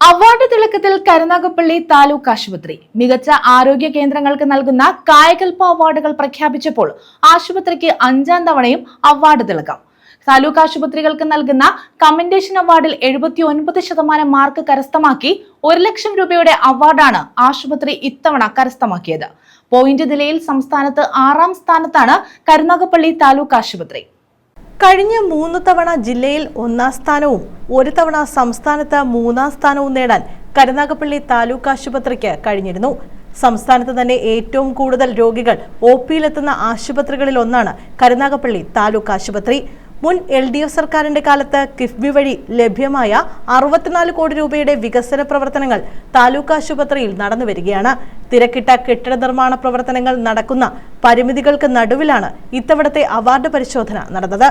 Award തിളക്കത്തിൽ Karunagappally taluk ആശുപത്രി. മികച്ച ആരോഗ്യ കേന്ദ്രങ്ങൾക്ക് നൽകുന്ന കായകൽപ്പ അവാർഡുകൾ പ്രഖ്യാപിച്ചപ്പോൾ ആശുപത്രിക്ക് അഞ്ചാം തവണയും അവാർഡ് തിളക്കം. താലൂക്ക് ആശുപത്രികൾക്ക് നൽകുന്ന കമന്റേഷൻ അവാർഡിൽ എഴുപത്തി ഒൻപത് ശതമാനം മാർക്ക് കരസ്ഥമാക്കി ഒരു ലക്ഷം രൂപയുടെ അവാർഡാണ് ആശുപത്രി ഇത്തവണ കരസ്ഥമാക്കിയത്. പോയിന്റ് നിലയിൽ സംസ്ഥാനത്ത് ആറാം സ്ഥാനത്താണ് കരുനാഗപ്പള്ളി താലൂക്ക് ആശുപത്രി. കഴിഞ്ഞ മൂന്ന് തവണ ജില്ലയിൽ ഒന്നാം സ്ഥാനവും ഒരു തവണ സംസ്ഥാനത്ത് മൂന്നാം സ്ഥാനവും നേടാൻ കരുനാഗപ്പള്ളി താലൂക്ക് ആശുപത്രിക്ക് കഴിഞ്ഞിരുന്നു. സംസ്ഥാനത്ത് തന്നെ ഏറ്റവും കൂടുതൽ രോഗികൾ ഒ പിയിലെത്തുന്ന ആശുപത്രികളിൽ ഒന്നാണ് കരുനാഗപ്പള്ളി താലൂക്ക് ആശുപത്രി. മുൻ എൽ ഡി എഫ് സർക്കാരിന്റെ കാലത്ത് കിഫ്ബി വഴി ലഭ്യമായ അറുപത്തിനാല് കോടി രൂപയുടെ വികസന പ്രവർത്തനങ്ങൾ താലൂക്ക് ആശുപത്രിയിൽ നടന്നു വരികയാണ്. തിരക്കിട്ട കെട്ടിട നിർമ്മാണ പ്രവർത്തനങ്ങൾ നടക്കുന്ന പരിമിതികൾക്ക് നടുവിലാണ് ഇത്തവണത്തെ അവാർഡ് പരിശോധന നടന്നത്.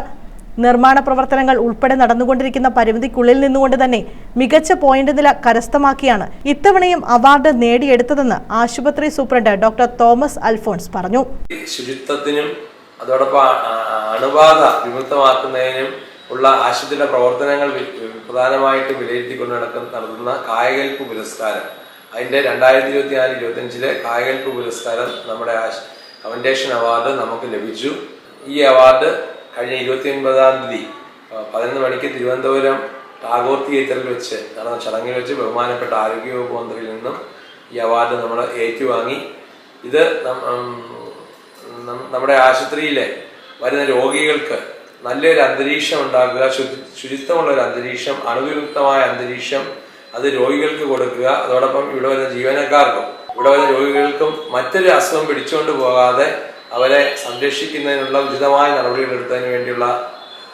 നിർമ്മാണ പ്രവർത്തനങ്ങൾ ഉൾപ്പെടെ നടന്നുകൊണ്ടിരിക്കുന്ന പരിമിതിക്കുള്ളിൽ നിന്നുകൊണ്ട് തന്നെ മികച്ച പോയിന്റ് നില കരസ്ഥമാക്കിയാണ് ഇത്തവണയും അവാർഡ് നേടിയെടുത്തതെന്ന് ആശുപത്രി സൂപ്രണ്ട് ഡോക്ടർ തോമസ് അൽഫോൺസ് പറഞ്ഞു. അതോടൊപ്പം അണുബാധ വിമുക്തമാക്കുന്നതിനും ഉള്ള ആശുപത്രിയുടെ പ്രവർത്തനങ്ങൾ പ്രധാനമായിട്ട് വിലയിരുത്തിക്കൊണ്ട് നടക്കുന്ന നടത്തുന്ന കായകൽപ്പ് പുരസ്കാരം. അതിന്റെ രണ്ടായിരത്തി ഇരുപത്തി നാല് ഇരുപത്തി അഞ്ചിലെ കായകൽപ്പ് പുരസ്കാരം നമ്മുടെ ഫൗണ്ടേഷൻ അവാർഡ് നമുക്ക് ലഭിച്ചു. ഈ അവാർഡ് കഴിഞ്ഞ ഇരുപത്തി ഒൻപതാം തീയതി പതിനൊന്ന് മണിക്ക് തിരുവനന്തപുരം ടാഗോർ തിയേറ്ററിൽ വെച്ച് നടന്ന ചടങ്ങിൽ വെച്ച് ബഹുമാനപ്പെട്ട ആരോഗ്യവകുപ്പ് മന്ത്രിയിൽ നിന്നും ഈ അവാർഡ് നമ്മൾ ഏറ്റുവാങ്ങി. ഇത് നമ്മുടെ ആശുപത്രിയിലെ വരുന്ന രോഗികൾക്ക് നല്ലൊരു അന്തരീക്ഷം ഉണ്ടാക്കുക ശുചി- ശുചിത്വമുള്ള ഒരു അന്തരീക്ഷം അണുവിമുക്തമായ അന്തരീക്ഷം അത് രോഗികൾക്ക് കൊടുക്കുക. അതോടൊപ്പം ഇവിടെ വരുന്ന ജീവനക്കാർക്കും ഇവിടെ വരുന്ന രോഗികൾക്കും മറ്റൊരു അസുഖം പിടിച്ചുകൊണ്ട് പോകാതെ അവരെ സംരക്ഷിക്കുന്നതിനുള്ള ഉചിതമായ നടപടികൾ എടുത്തതിന് വേണ്ടിയുള്ള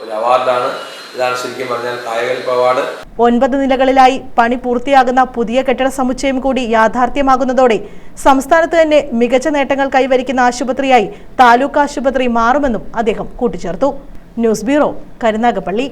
ഒരു അവാർഡാണ് ഇതാണ് ശരിക്കും പറഞ്ഞാൽ കായകൽപ്പ് അവാർഡ് ഒൻപത് നിലകളിലായി പണി പൂർത്തിയാകുന്ന പുതിയ കെട്ടിട സമുച്ചയം കൂടി യാഥാർത്ഥ്യമാകുന്നതോടെ സംസ്ഥാനത്ത് തന്നെ മികച്ച നേട്ടങ്ങൾ കൈവരിക്കുന്ന ആശുപത്രിയായി താലൂക്ക് ആശുപത്രി മാറുമെന്നും അദ്ദേഹം കൂട്ടിച്ചേർത്തു. News bureau Karunagappally.